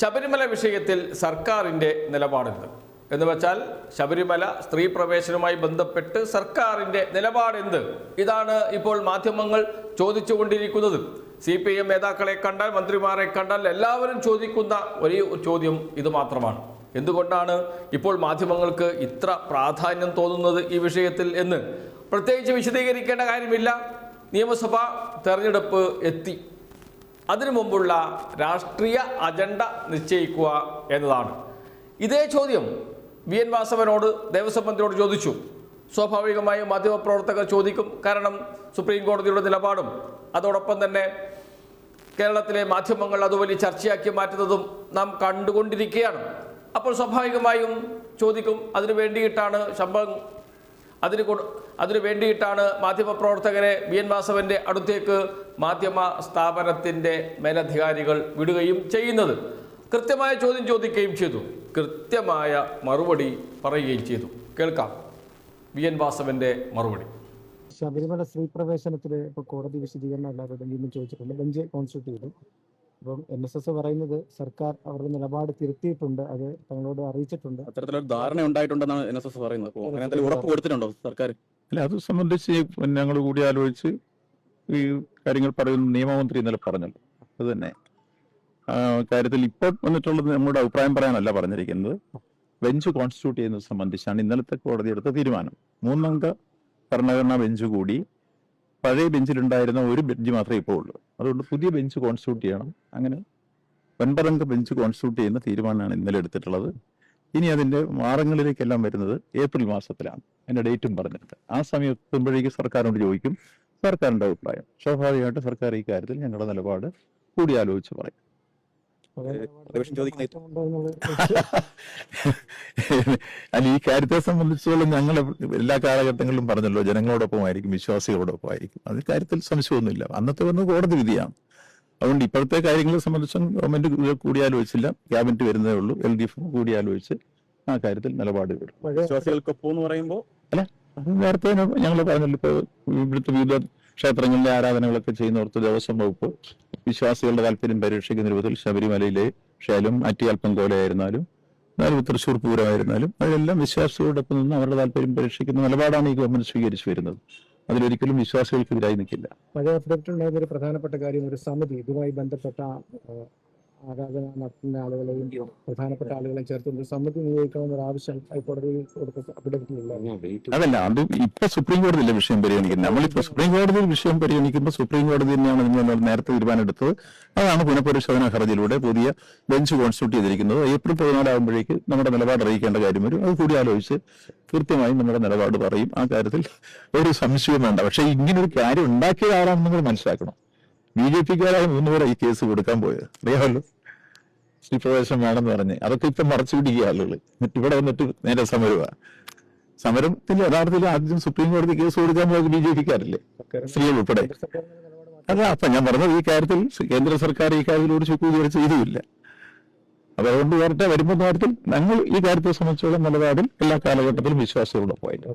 ശബരിമല വിഷയത്തിൽ സർക്കാരിന്റെ നിലപാടെന്ത് എന്ന് വെച്ചാൽ ശബരിമല സ്ത്രീ പ്രവേശനവുമായി ബന്ധപ്പെട്ട് സർക്കാരിന്റെ നിലപാടെന്ത്? ഇതാണ് ഇപ്പോൾ മാധ്യമങ്ങൾ ചോദിച്ചുകൊണ്ടിരിക്കുന്നത്. സി പി എം നേതാക്കളെ കണ്ടാൽ മന്ത്രിമാരെ കണ്ടാൽ എല്ലാവരും ചോദിക്കുന്ന ഒരേ ചോദ്യം ഇത് മാത്രമാണ്. എന്തുകൊണ്ടാണ് ഇപ്പോൾ മാധ്യമങ്ങൾക്ക് ഇത്ര പ്രാധാന്യം തോന്നുന്നത് ഈ വിഷയത്തിൽ എന്ന്? പ്രത്യേകിച്ച് വിശദീകരിക്കേണ്ട കാര്യമില്ല. നിയമസഭാ തെരഞ്ഞെടുപ്പ് എത്തി. അതിനു മുമ്പുള്ള രാഷ്ട്രീയ അജണ്ട നിശ്ചയിക്കുക എന്നതാണ്. ഇതേ ചോദ്യം വി എൻ വാസവനോട് ദേവസ്വം മന്ത്രിയോട് ചോദിച്ചു. സ്വാഭാവികമായും മാധ്യമപ്രവർത്തകർ ചോദിക്കും കാരണം സുപ്രീം കോടതിയുടെ നിലപാടും. അതോടൊപ്പം തന്നെ കേരളത്തിലെ മാധ്യമങ്ങൾ അത് വലിയ ചർച്ചയാക്കി മാറ്റുന്നതും നാം കണ്ടുകൊണ്ടിരിക്കുകയാണ്. അപ്പോൾ സ്വാഭാവികമായും ചോദിക്കും അതിനു വേണ്ടിയിട്ടാണ് ശമ്പളം അതിന് അതിനു വേണ്ടിയിട്ടാണ് മാധ്യമപ്രവർത്തകരെ വി എൻ വാസവന്റെ അടുത്തേക്ക് മാധ്യമ സ്ഥാപനത്തിന്റെ മേലധികാരികൾ വിടുകയും ചെയ്യുന്നത്. കൃത്യമായ ചോദ്യം ചോദിക്കുകയും ചെയ്തു. കൃത്യമായ മറുപടി പറയുകയും ചെയ്തു. കേൾക്കാം. വി എൻ വാസവന്റെ മറുപടി. ശബരിമല സ്ത്രീ പ്രവേശനത്തിൽ ഇപ്പോൾ കോടതി വിശദീകരണം എല്ലാവരോടും വീണ്ടും ചോദിച്ചിട്ടുണ്ട്. ബെഞ്ച് കോൺസ്റ്റിറ്റ്യൂട്ട് ചെയ്തു. അപ്പം എൻ എസ് എസ് പറയുന്നത് സർക്കാർ അവരുടെ നിലപാട് തിരുത്തിയിട്ടുണ്ട് അത് തങ്ങളോട് അറിയിച്ചിട്ടുണ്ട്. അത്തരത്തിലൊരു ധാരണ ഉണ്ടായിട്ടുണ്ടെന്നാണ് എൻ എസ് എസ് പറയുന്നത്. അപ്പോൾ അങ്ങനെ എന്തെങ്കിലും ഉറപ്പ് കൊടുത്തിട്ടുണ്ടോ സർക്കാർ അല്ല അത് സംബന്ധിച്ച് ഞങ്ങൾ കൂടി ആലോചിച്ച് ഈ കാര്യങ്ങൾ പറയുന്ന നിയമമന്ത്രി ഇന്നലെ പറഞ്ഞല്ലോ അത് തന്നെ. കാര്യത്തിൽ ഇപ്പോൾ വന്നിട്ടുള്ളത് നമ്മുടെ അഭിപ്രായം പറയാനല്ല പറഞ്ഞിരിക്കുന്നത്. ബെഞ്ച് കോൺസ്റ്റിറ്റ്യൂട്ട് ചെയ്യുന്നത് സംബന്ധിച്ചാണ് ഇന്നലത്തെ കോടതി എടുത്ത തീരുമാനം. മൂന്നംഗ ഭരണഘടനാ ബെഞ്ച് കൂടി പഴയ ബെഞ്ചിലുണ്ടായിരുന്ന ഒരു ബെഞ്ച് മാത്രമേ ഇപ്പോൾ ഉള്ളൂ. അതുകൊണ്ട് പുതിയ ബെഞ്ച് കോൺസ്റ്റിറ്റ്യൂട്ട് ചെയ്യണം. അങ്ങനെ ഒൻപതംഗ ബെഞ്ച് കോൺസ്റ്റിറ്റ്യൂട്ട് ചെയ്യുന്ന തീരുമാനമാണ് ഇന്നലെ എടുത്തിട്ടുള്ളത്. ഇനി അതിന്റെ മാറങ്ങളിലേക്കെല്ലാം വരുന്നത് ഏപ്രിൽ മാസത്തിലാണ്. അതിന്റെ ഡേറ്റും പറഞ്ഞിട്ട് ആ സമയം എത്തുമ്പോഴേക്ക് സർക്കാരിനോട് ചോദിക്കും. സർക്കാരിന്റെ അഭിപ്രായം. സ്വാഭാവികമായിട്ട് സർക്കാർ ഈ കാര്യത്തിൽ ഞങ്ങളുടെ നിലപാട് കൂടിയാലോചിച്ച് പറയും അവരുടെ ഏഹ്, നിലപാട് പ്രതിപക്ഷം ചോദിക്കുന്ന അല്ല ഈ കാര്യത്തെ സംബന്ധിച്ചോളം ഞങ്ങൾ എല്ലാ കാലഘട്ടങ്ങളിലും പറഞ്ഞല്ലോ ജനങ്ങളോടൊപ്പം ആയിരിക്കും വിശ്വാസികളോടൊപ്പം ആയിരിക്കും. അത് കാര്യത്തിൽ സംശയമൊന്നുമില്ല. അന്നത്തെ വന്ന് കോടതി വിധിയാണ്. അതുകൊണ്ട് ഇപ്പോഴത്തെ കാര്യങ്ങളെ സംബന്ധിച്ചും ഗവൺമെന്റ് കൂടിയാലോചിച്ചില്ല. ക്യാബിനറ്റ് വരുന്നതേ ഉള്ളൂ. എൽ ഡി എഫ് കൂടിയാലോചിച്ച് ആ കാര്യത്തിൽ നിലപാട് വരും പഴയ വിശ്വാസികൾക്കൊപ്പം എന്ന് പറയുമ്പോൾ അല്ല നേരത്തെ ഞങ്ങൾ പറഞ്ഞല്ലോ ഇപ്പൊ ഇവിടുത്തെ വിവിധ ക്ഷേത്രങ്ങളിലെ ആരാധനകളൊക്കെ ചെയ്യുന്നവർക്ക് ദേവസ്വം വകുപ്പ് വിശ്വാസികളുടെ താല്പര്യം പരീക്ഷിക്കുന്ന രൂപത്തിൽ ശബരിമലയിലെ ക്ഷേലും അറ്റിയാൽപ്പം കോലയായിരുന്നാലും എന്നാലും തൃശ്ശൂർ പൂരമായിരുന്നാലും അതിലെല്ലാം വിശ്വാസികളോടൊപ്പം നിന്ന് അവരുടെ താല്പര്യം പരീക്ഷിക്കുന്ന നിലപാടാണ് ഈ ഗവൺമെന്റ് സ്വീകരിച്ചു വരുന്നത്. അതിലൊരിക്കലും വിശ്വാസികൾക്കെതിരായി നിൽക്കില്ല. പഴയ ഒരു പ്രധാനപ്പെട്ട കാര്യം ഒരു സമിതി ഇതുമായി ബന്ധപ്പെട്ട ആ, ആരാധന നടത്തുന്ന ആളുകളെയും പ്രധാനപ്പെട്ട ആളുകളെയും ചേർത്ത് ഒരു സമിതി നിയോഗിക്കണമെന്നൊരു ആവശ്യം ഹൈക്കോടതിയിൽ കൊടുത്ത അഫിഡവിറ്റിലില്ല അതല്ല അത് ഇപ്പൊ സുപ്രീം കോടതിയിലെ വിഷയം പരിഗണിക്കുന്നത്. നമ്മളിപ്പോ സുപ്രീം കോടതിയിൽ വിഷയം പരിഗണിക്കുമ്പോൾ സുപ്രീം കോടതി തന്നെയാണ് നിങ്ങൾ നേരത്തെ തീരുമാനം എടുത്തത് അതാണ് പുനഃപരിശോധനാ ഹർജിയിലൂടെ പുതിയ ബെഞ്ച് കോൺസ്റ്റിറ്റ്യൂട്ട് ചെയ്തിരിക്കുന്നത്. ഏപ്രിൽ പതിനാലാകുമ്പോഴേക്ക് നമ്മുടെ നിലപാട് അറിയിക്കേണ്ട കാര്യം വരും അത് കൂടി ആലോചിച്ച് കൃത്യമായി നമ്മുടെ നിലപാട് പറയും. ആ കാര്യത്തിൽ ഒരു സംശയവും വേണ്ട. പക്ഷെ ഇങ്ങനൊരു കാര്യം ഉണ്ടാക്കിയ ആരാണെന്ന് നിങ്ങൾ മനസ്സിലാക്കണം. ബി ജെ പിക്കാരായ മൂന്ന് പേരെ ഈ കേസ് കൊടുക്കാൻ പോയത്. അറിയാമല്ലോ? സ്ത്രീ പ്രവേശനം വേണമെന്ന് പറഞ്ഞ്. അതൊക്കെ ഇപ്പൊ മറച്ചു പിടിക്കുക ആളുകൾ എന്നിട്ട് ഇവിടെ വന്നിട്ട് നേരെ സമരമാണ് സമരത്തിൽ യഥാർത്ഥത്തിൽ ആദ്യം സുപ്രീം കോടതി കേസ് കൊടുക്കാൻ പോയത് ബി ജെ പിക്കാരല്ലേ? സ്ത്രീകൾ ഉൾപ്പെടെ. അല്ല അപ്പൊ ഞാൻ പറഞ്ഞത് ഈ കാര്യത്തിൽ കേന്ദ്ര സർക്കാർ ഈ കാര്യത്തിൽ ഒരു ചുക്കും അപ്പൊ അതുകൊണ്ട് നേരത്തെ വരുമ്പോൾ കാര്യത്തിൽ ഞങ്ങൾ ഈ കാര്യത്തെ സംബന്ധിച്ചോളം നിലപാടിൽ എല്ലാ കാലഘട്ടത്തിലും വിശ്വാസികളോടൊപ്പമായിട്ട്